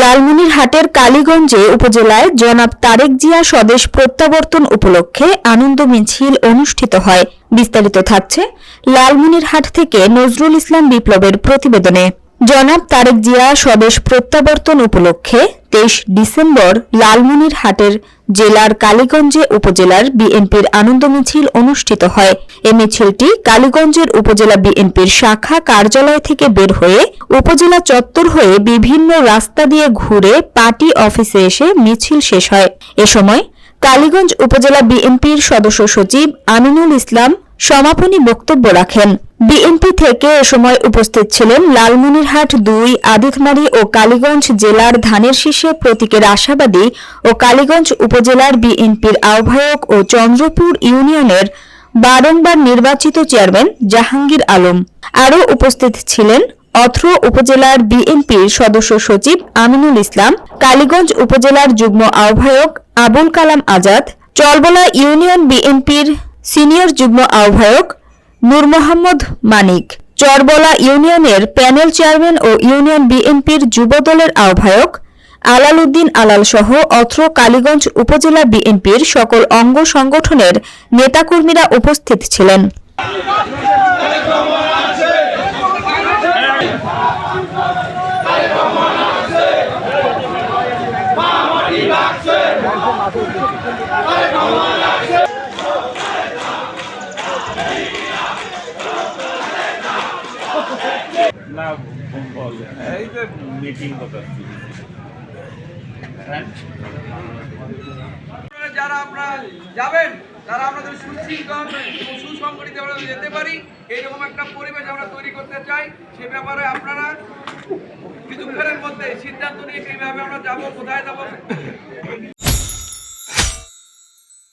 লালমনিরহাটের কালীগঞ্জে উপজেলায় জনাব তারেক জিয়া স্বদেশ প্রত্যাবর্তন উপলক্ষে আনন্দ মিছিল অনুষ্ঠিত হয়। বিস্তারিত থাকছে লালমনিরহাট থেকে নজরুল ইসলাম বিপ্লবের প্রতিবেদনে। জনাব তারেক জিয়া স্বদেশ প্রত্যাবর্তন উপলক্ষে তেইশ ডিসেম্বর লালমনিরহাটের জেলার কালীগঞ্জে উপজেলার বিএনপির আনন্দ মিছিল অনুষ্ঠিত হয়। এ মিছিলটি কালীগঞ্জের উপজেলা বিএনপির শাখা কার্যালয় থেকে বের হয়ে উপজেলা চত্বর হয়ে বিভিন্ন রাস্তা দিয়ে ঘুরে পার্টি অফিসে এসে মিছিল শেষ হয়। এ সময় কালীগঞ্জ উপজেলা বিএনপির সদস্য সচিব আমিনুল ইসলাম সমাপনী বক্তব্য রাখেন। বিএনপি থেকে এ সময় উপস্থিত ছিলেন লালমনিরহাট দুই আদিতমারি ও কালীগঞ্জ জেলার ধানের শীষে প্রতীকের আশাবাদী ও কালীগঞ্জ উপজেলার বিএনপির আহ্বায়ক ও চন্দ্রপুর ইউনিয়নের বারংবার নির্বাচিত চেয়ারম্যান জাহাঙ্গীর আলম। আরও উপস্থিত ছিলেন অত্র উপজেলার বিএনপির সদস্য সচিব আমিনুল ইসলাম, কালীগঞ্জ উপজেলার যুগ্ম আহ্বায়ক আবুল কালাম আজাদ, চলবলা ইউনিয়ন বিএনপির সিনিয়র যুগ্ম আহ্বায়ক নূর মোহাম্মদ মানিক। চরবলা ইউনিয়নের প্যানেল চেয়ারম্যান ও ইউনিয়ন বিএনপির যুবদলের আহ্বায়ক আলাল উদ্দিন আলাল সহ অত্র কালীগঞ্জ উপজেলা বিএনপির সকল অঙ্গ সংগঠনের নেতাকর্মীরা উপস্থিত ছিলেন। না বল এই যে মিটিং করতেছি আপনারা যারা আপনারা যাবেন তারা আমাদের সুশৃঙ্খল এবং সুসংগঠিত আমরা যেতে পারি। এইরকম একটা পরিবেশ আমরা তৈরি করতে চাই। সে ব্যাপারে আপনারা কিছুক্ষণের মধ্যে সিদ্ধান্ত নিয়ে কীভাবে আমরা যাব কোথায় যাব?